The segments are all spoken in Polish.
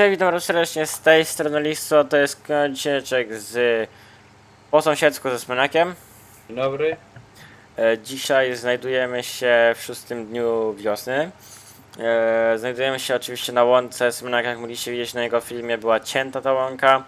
Cześć, witam serdecznie z tej strony Listo, to jest Kącieczek z po sąsiedzku ze Smonakiem. Dzień dobry. E, Dzisiaj znajdujemy się w szóstym dniu wiosny. E, Znajdujemy się oczywiście na łące Smonak, jak mogliście widzieć na jego filmie, była cięta ta łąka.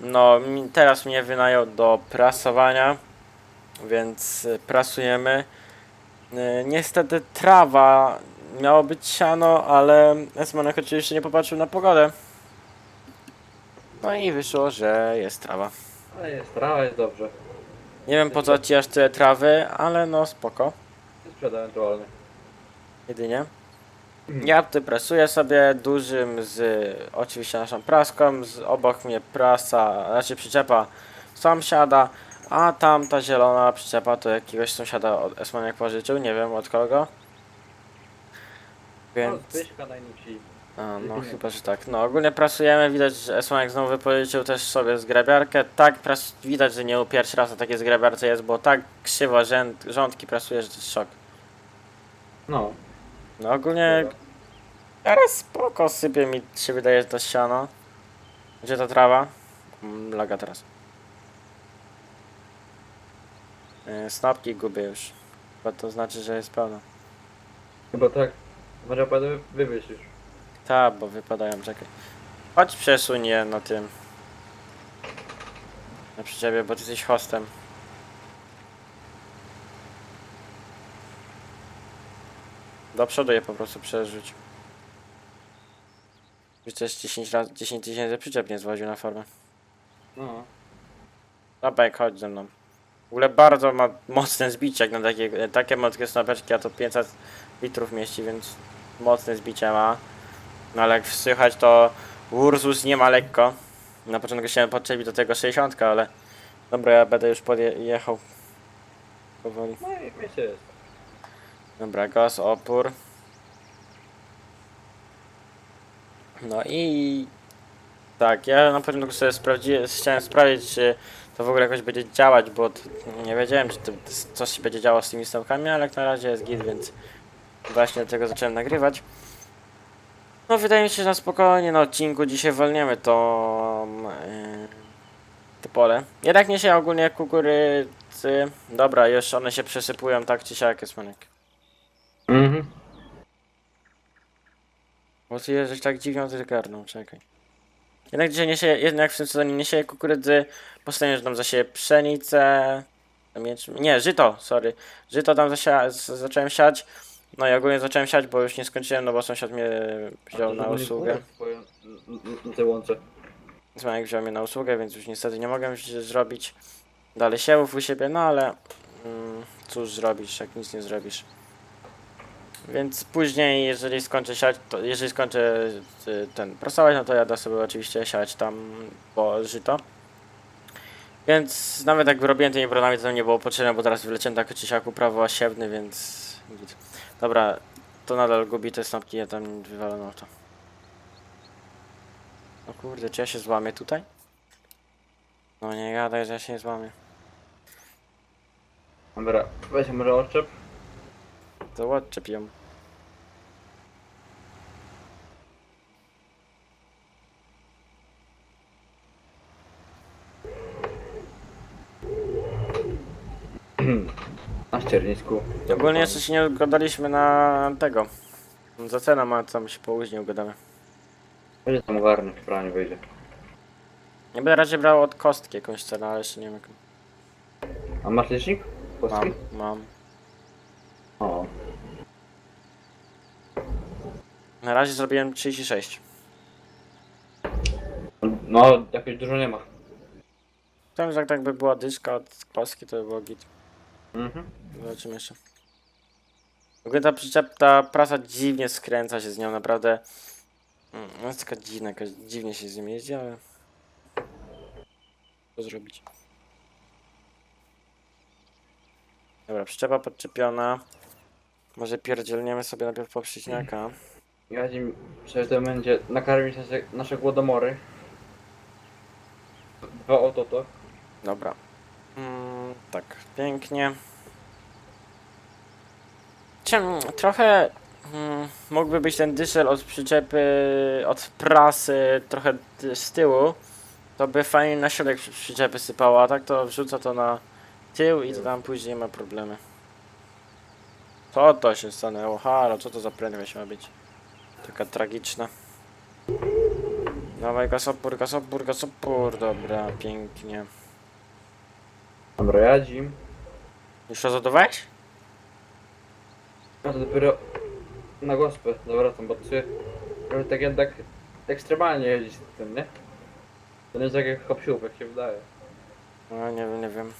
No, teraz mnie wynajął do prasowania, więc prasujemy. E, Niestety trawa miało być siano, ale Esmonek oczywiście nie popatrzył na pogodę. No i wyszło, że jest trawa. Ale jest, trawa jest dobrze. Nie wiem po co ci aż tyle trawy, ale no spoko. Sprzed ewentualnie. Jedynie. Ja tutaj prasuję sobie dużym z oczywiście naszą praską, z obok mnie prasa, znaczy przyczepa sąsiada, a tamta zielona przyczepa to jakiegoś sąsiada od Esmaniak pożyczył, nie wiem od kogo. No, Więc, najnowsi. a, no chyba, że tak. No ogólnie prasujemy, widać, że Esmaniak znowu wypożyczył też sobie zgrabiarkę. Tak, pras widać, że nie pierwszy raz na takie zgrabiarce jest, bo tak krzywo rząd rządki prasuje, że to jest szok. No. No ogólnie Teraz spoko sypie mi się wydaje, że to siano. Gdzie ta trawa? Mm, Laga teraz. Yy, Snopki gubię już. Chyba to znaczy, że jest pełno. Chyba tak. Może będę wywieźć już. Ta, bo wypadają, czekaj. Chodź przesuń je na tym. Na przyczepie, bo ty jesteś hostem. Do przodu je po prostu przerzuć. Już też 10 razy 10 tysięcy przyczep nie zwoził na formę. No. Snapek, chodź ze mną. W ogóle bardzo ma mocne zbicie, jak na takie, takie mocne snapeczki, a to 500 litrów mieści, więc mocne zbicie ma. No ale jak słychać to Ursus nie ma lekko. Na początku się podczepił do tego 60, ale dobra, ja będę już podjechał powoli. No i wiecie jest. Dobra, gaz, opór. No i tak, ja na początku sobie sprawdziłem, chciałem sprawdzić, czy to w ogóle jakoś będzie działać, bo nie wiedziałem, czy to, coś się będzie działo z tymi stałkami, ale jak na razie jest git, więc właśnie dlatego zacząłem nagrywać. No wydaje mi się, że na spokojnie na odcinku dzisiaj wolniemy to yy, to pole. Jednak nie się ogólnie kukurydzy. Dobra, już one się przesypują tak czy siak, jest manek. Mhm. Bo ty jesteś tak dziwnie zgarną, czekaj. Jednak dzisiaj nie się, jednak w tym sezonie nie sieje kukurydzy, postanowiłem, że tam zasieję pszenicę, nie, żyto, sorry, żyto tam zasia, zacząłem siać, no i ogólnie zacząłem siać, bo już nie skończyłem, no bo sąsiad mnie wziął na usługę, Na tej łące. Zmanek wziął mnie na usługę, więc już niestety nie mogę już zrobić dalej siewów u siebie, no ale mm, cóż zrobisz, jak nic nie zrobisz. Więc później, jeżeli skończę siać, to jeżeli skończę y, ten prasować, no to jadę sobie oczywiście siać tam po żyto. Więc nawet jak robiłem tymi bronami, to nie było potrzebne, bo teraz wyleciałem tak czy siak prawo siewny, więc... Dobra, to nadal gubi te snopki, ja tam wywalono to. O kurde, czy ja się złamię tutaj? No nie gadaj, że ja się nie złamię. Dobra, weź może odczep. To odczep ją. Na ściernisku. Ogólnie jeszcze się nie ugadaliśmy na tego. Za cenę ma, co my się później ugadamy. Będzie tam ogarnę, w praniu wyjdzie. Nie będę raczej brał od kostki jakąś cenę, ale jeszcze nie wiem jaką. A masz licznik? Polski? Mam, mam. O. Na razie zrobiłem 36. No, jakoś dużo nie ma. Tam, jak tak by była dyszka od kostki, to by było git. Mhm. Zobaczymy jeszcze. W ogóle ta przyczep, ta prasa dziwnie skręca się z nią, naprawdę. Mm, no jest taka dziwna, jakaś dziwnie się z nią jeździ, ale... Co zrobić? Dobra, przyczepa podczepiona. Może pierdzielniemy sobie najpierw poprzeczniaka. Ja ci przecież to będzie nakarmić nasze, nasze głodomory. Dwa oto to. Dobra. Mm, tak, pięknie. Czym, trochę Hmm, mógłby być ten dyszel od przyczepy, od prasy trochę z tyłu. To by fajnie na środek przy- przyczepy sypało, a tak to wrzuca to na tył i to tam później ma problemy. Co to się stanęło? Halo, co to za prędkość ma być? Taka tragiczna. Dawaj gasopór, gasopór, gasopór. Dobra, pięknie. Dobra, jadzim. Już rozładowałeś? No to dopiero na gospę zawracam, bo czuję, że tak jednak ekstremalnie jeździć z tym, nie? To nie jest tak jak hopsiłów, jak się wydaje. No nie wiem, nie wiem.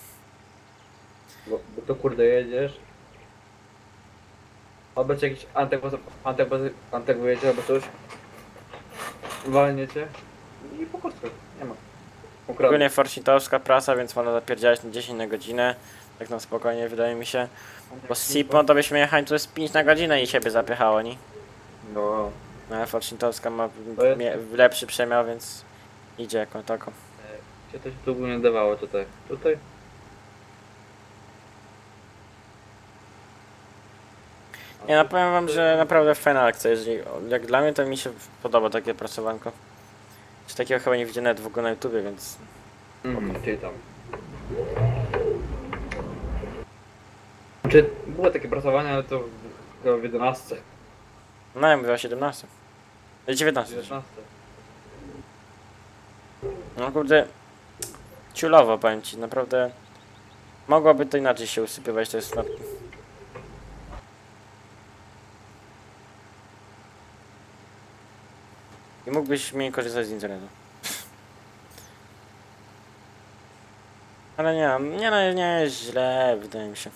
Bo, bo to kurde jedziesz. Ci jakiś antek, antek, antek wyjedzie, albo coś. Walnie cię. I po prostu nie ma. Ogólnie forshitowska prasa, więc można zapierdziałać na 10 na godzinę. Tak na spokojnie wydaje mi się. Bo z Sipą to byśmy jechali tu jest 5 na godzinę i siebie zapiechało, nie? No. No ale ma To jest- mie- lepszy przemiał, więc idzie jako tako. Gdzie to się tu ogólnie dawało tutaj? Tutaj? Nie no powiem wam, że naprawdę fajna akcja. Jeżeli, jak dla mnie to mi się podoba takie prasowanko. Takiego chyba nie widziałem nawet w ogóle na YouTubie, więc Mhm, czyli tam. Czy było takie prasowanie, ale to w- chyba w 11. no ja mówię o 17. E, 19. 19. No kurde, ciulowo powiem ci, naprawdę mogłoby to inaczej się usypywać, to jest na... I mógłbyś mniej korzystać z internetu. Ale nie, nie, no, nie jest źle, wydaje mi się.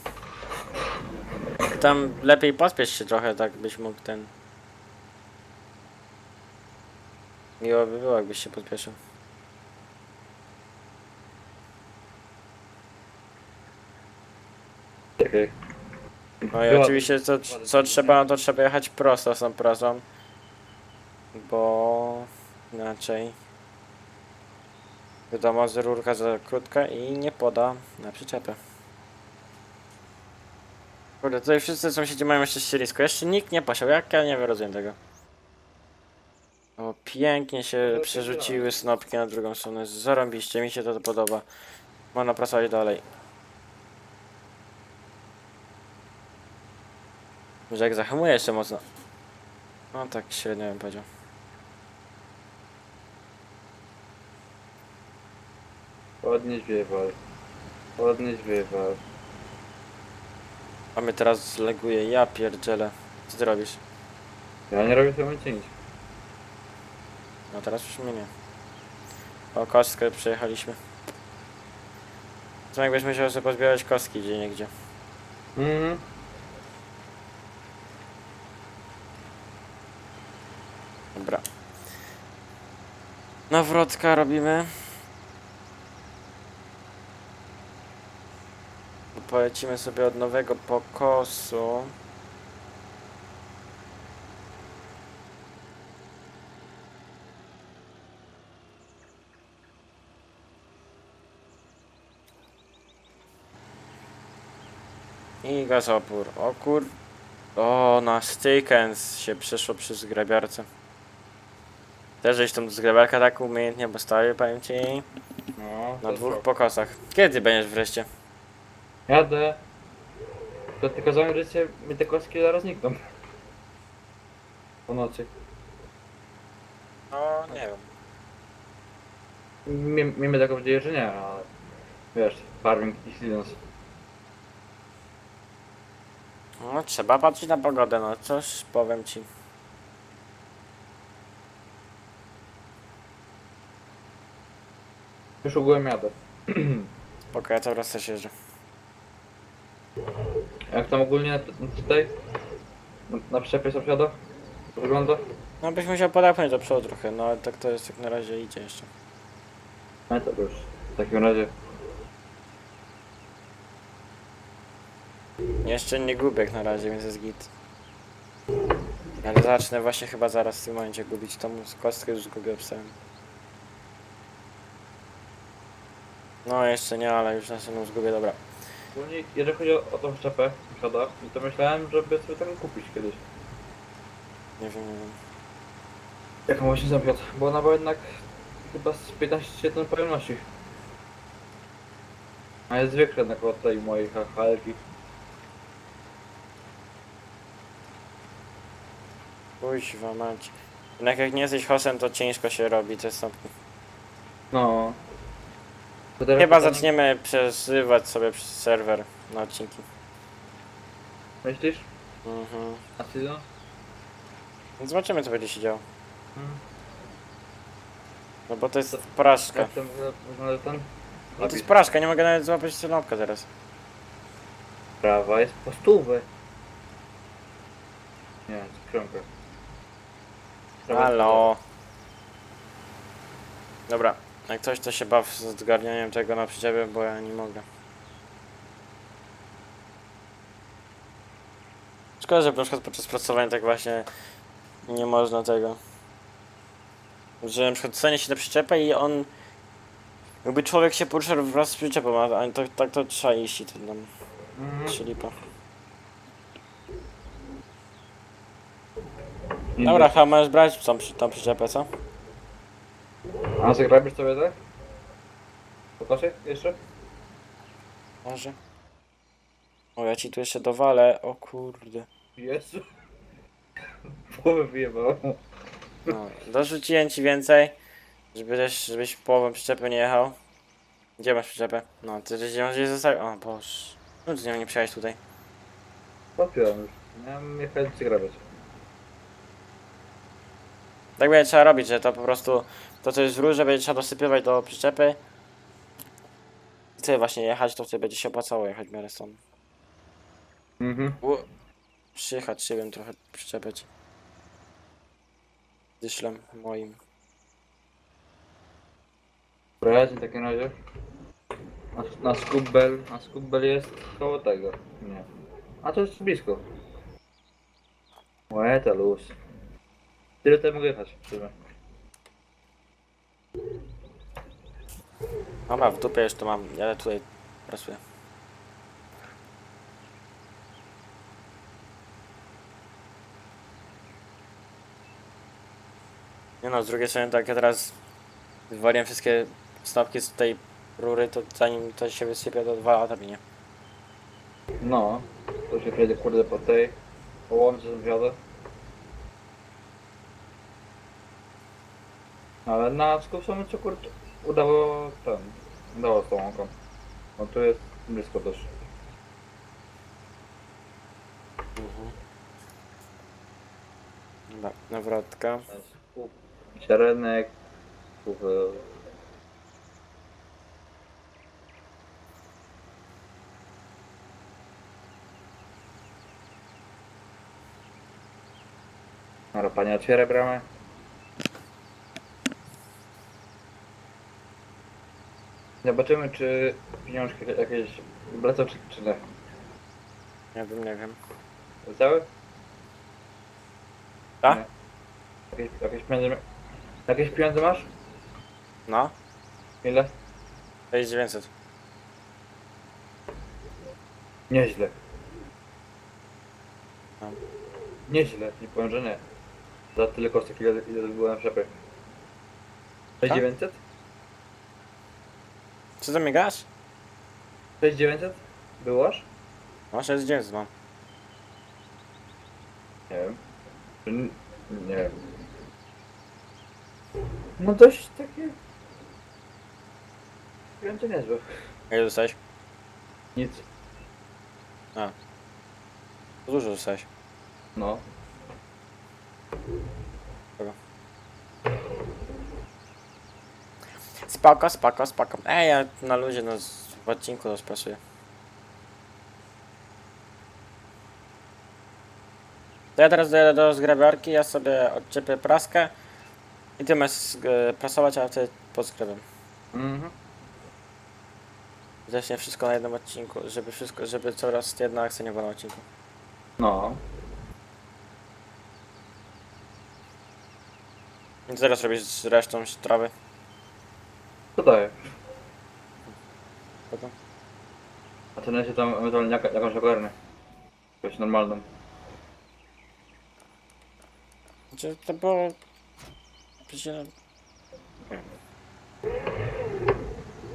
Tam lepiej pospiesz się trochę, tak byś mógł ten... Miło by było, jakbyś się pospieszył. Czekaj. No i oczywiście co, co trzeba, no to trzeba jechać prosto z tą prasą, bo inaczej wiadomo, że rurka za krótka i nie poda na przyczepę. Kurde, tutaj wszyscy sąsiedzi mają jeszcze ścielisko, jeszcze nikt nie posiał, jak ja nie rozumiem tego. O, pięknie się przerzuciły snopki na drugą stronę, zarąbiście, mi się to podoba. Można pracować dalej. Że jak zahamuje jeszcze mocno. No tak średnio bym powiedział. Podnieś wiewal. Podnieś wiewal. A mnie teraz zleguje, ja pierdzielę. Co ty robisz? Ja nie robię tego nic. No teraz już mnie nie. O, kostkę przejechaliśmy. Co jakbyś musiał sobie pozbierać kostki gdzie niegdzie. Mhm. Dobra. Nawrotka robimy. Polecimy sobie od nowego pokosu. I gazopór. O kur... O, na stykens się przeszło przez grabiarce. Też żeś tą zgrabiarkę tak umiejętnie postawił, powiem ci. No, Na dwóch pokosach. Kiedy będziesz wreszcie? Jadę. To tylko zamierzycie, mi te kostki zaraz znikną. Po nocy. No, nie wiem. Mie- Miejmy taką nadzieję, że nie, ale... Wiesz, farming i silence. No, trzeba patrzeć na pogodę, no cóż, powiem ci. Już ogółem jadę. Spoko, ja cały raz też jeżdżę. Jak tam ogólnie tutaj? Na- Na przyczepie sąsiada? Wygląda? No, byś musiał podepchnąć do przodu trochę, no ale tak to jest, jak na razie idzie jeszcze. No to już. W takim razie. Jeszcze nie gubię jak na razie, więc jest git. Ale zacznę właśnie chyba zaraz w tym momencie gubić tą kostkę, już zgubię obstałem. No, jeszcze nie, ale już następną zgubię, dobra. Ogólnie, jeżeli chodzi o, o tą szczepę sąsiada, to myślałem, żeby sobie taką kupić kiedyś. Nie wiem, nie wiem. Jaką właśnie zamknął? Bo ona była jednak chyba z 15 ton pojemności. A jest zwykle na koło tej mojej halki. Kuźwa mać. Jednak jak nie jesteś hostem, to ciężko się robi te stopki. No. Chyba zaczniemy przesyłać sobie przez serwer na odcinki. Myślisz? Mhm. A ty no? Zobaczymy co będzie się działo. Hmm. No bo to jest porażka. Jak ten? No to jest porażka, nie mogę nawet złapać celowka teraz. Prawa jest po stówę. Nie, jest Halo. Dobra, jak coś to się baw z zgarnianiem tego na przyczepie, bo ja nie mogę. Szkoda, że na przykład podczas pracowania tak właśnie nie można tego. Że na przykład stanie się na przyczepę i on... Jakby człowiek się porusza wraz z przyczepą, a to, tak to trzeba iść i to tam Mhm. trzy lipa. Nie Dobra, chyba możesz brać przy- tą przyczepę, co? A zagrabisz sobie tak? Pokażę jeszcze? Może. O, ja ci tu jeszcze dowalę, o kurde. Jezu. Połowę wyjebało. No, dorzuciłem ci więcej, żeby też, żebyś połową przyczepy nie jechał. Gdzie masz przyczepę? No, ty gdzie masz gdzieś zostawić? O boż. No ty nie, nie przyjechałeś tutaj. Podpiąłem już. Miałem jechać zagrabiać. Tak będzie trzeba robić, że to po prostu to co jest w rurze będzie trzeba dosypywać do przyczepy. I sobie właśnie jechać, to wtedy będzie się opłacało jechać w miarę stąd. Mhm. U, Przyjechać szybem trochę przyczepiać. Dyszlem moim. Brać w takim razie. Na, na Skubbel, na Skubbel jest koło tego. Nie. A to jest blisko. Łe, to luz. Tyle tutaj mogę jechać w sumie. Dobra, w dupie już to mam, ja tutaj pracuję. Nie no, z drugiej strony tak ja teraz wywaliłem wszystkie stopki z tej rury, to zanim to się wysypie to dwa lata minie. No. To się przejdzie kurde po tej. Połączę wiodę. Ale na Skupsonu co kurde udało ten. Udało tą łąką. No tu jest blisko też. Dobra, nawrotka. Skup, Ziarenek. Skup, e, Dobra, pani otwiera bramę. Zobaczymy, czy pieniążki jakieś wlecą, czy, czy nie. Ja wiem, nie wiem. Wlecały? Tak? Nie. Jakieś, jakieś pieniądze... Jakieś pieniądze masz? No, Ile? 6900. Nieźle. No. Nieźle, nie powiem, że nie. Za tyle kostek, ile, ile byłem w szepie. 6900? Co za mnie gasz? 6900? Byłaś? No, 6900 mam. Nie wiem. N- Nie wiem. No dość takie... Pieniądze niezłe. Ile dostałeś? Nic. Dużo dostałeś. No. Spoko, spoko, spoko. Ej, ja na luzie no, w odcinku to sprasuję. To ja teraz dojadę do zgrabiarki, ja sobie odczepię praskę i ty masz e, prasować, a ty pod. Mhm. Zacznie wszystko na jednym odcinku, żeby wszystko, żeby coraz jedna akcja nie była na odcinku. No. I co teraz robisz z resztą trawy? Co daje? Potem? A ten się tam ewentualnie jak, jakąś ogarnę. Jakąś normalną. Znaczy, to było... Przecież...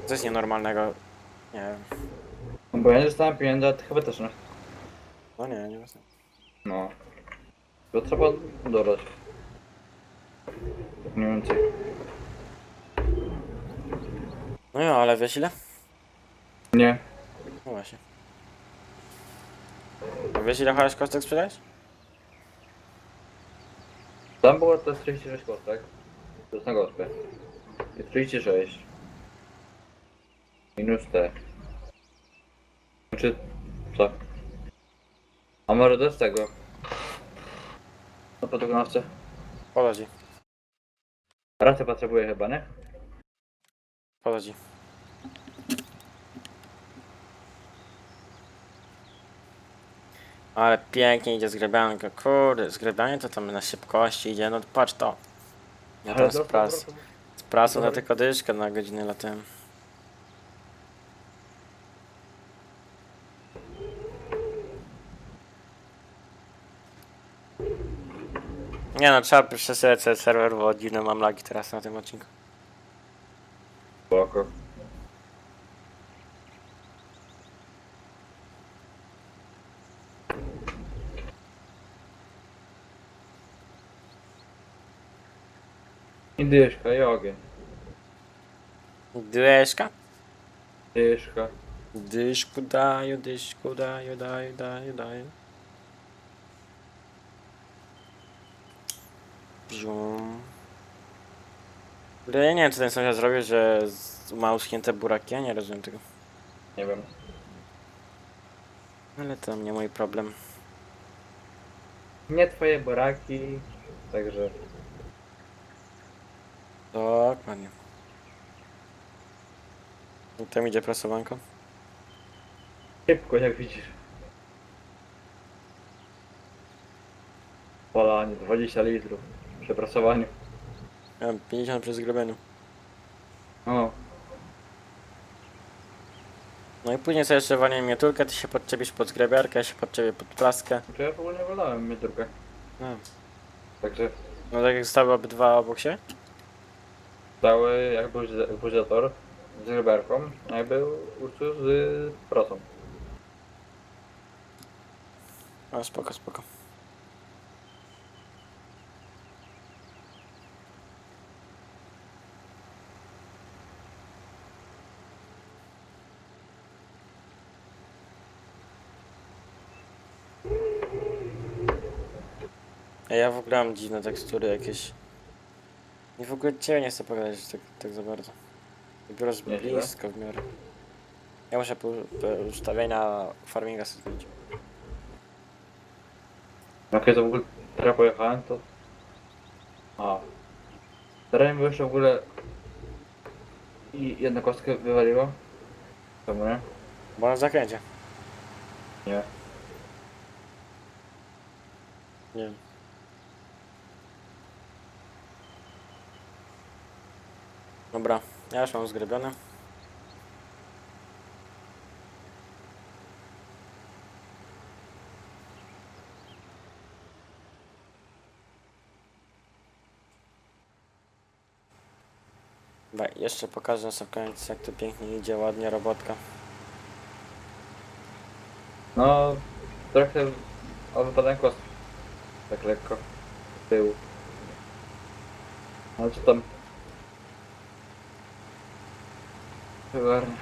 Co jest nienormalnego? Nie wiem. No bo ja nie dostałem pieniędzy, a ty chyba też nie. No nie, nie wiem. No. To trzeba dodać. Mniej więcej. No jo, ale wiesz ile? Nie. No właśnie. A wiesz ile chociaż kostek sprzedać? Tam było to jest 36 kostek. To jest na gospie. I 36. Minus te. Znaczy, co? A może to jest tego? Na fotografce. Pododzi, Rację potrzebuję chyba, nie? Pododzi. Ale pięknie idzie zgrabianka, kurde, zgrabianie to tam na szybkości idzie, no patrz to. Ja tam z pras, z prasą dobra. tylko dyszkę na godzinę latem. Nie no, trzeba przesyłać serwer, bo dziwne mam lagi teraz na tym odcinku. Spoko. I dyszka, i ogień. Dyszka? Dyszka. Dyszku daju, dyszku daju, daju, daju, daju. Ale ja nie wiem, co ten sąsiad zrobił, że z- ma uschnięte buraki, ja nie rozumiem tego. Nie wiem. Ale to nie mój problem. Nie twoje baraki, także... Dokładnie. I tam idzie prasowanko. Szybko, jak widzisz. Polanie, 20 litrów. W przepracowaniu. Ja mam 50 przy zgrobieniu. O, No i później sobie jeszcze walnie miniaturkę, ty się podczepisz pod zgrabiarkę, ja się podczepię pod praskę. czy ja w ogóle nie wolałem miniaturkę. No, Także no tak jak stały obydwa obok się. Cały jak był buziator z ryberką, a jak był Ursus z pracą. No spoko, spoko. Ej, Ja w ogóle mam dziwne tekstury jakieś. Nie w ogóle ciebie nie chcę pogadać tak, tak za bardzo. Z Nieźle. blisko w miarę. Ja muszę po, po ustawienia farminga sobie. Jak ja to w ogóle teraz pojechałem, to... A. Teraz mi jeszcze w ogóle... I jedną kostkę wywaliło. Czemu nie? Bo na zakręcie. Nie. Nie wiem. Dobra, ja już mam zgrybione. Dobra, jeszcze pokażę na sam jak to pięknie idzie, ładnie robotka. No, trochę o wypadałem kostkę. Tak lekko. Z tyłu. Ale co tam? Wywarnie.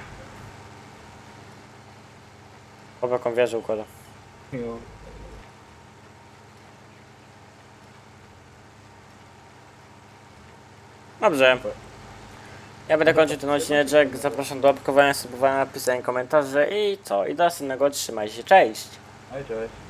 Chłopakom wieżę układa. Jo. Dobrze. Ja będę kończył ten odcinek. Zapraszam do łapkowania, subowania, napisania komentarzy i co? I do następnego. Trzymaj się. Cześć! I cześć.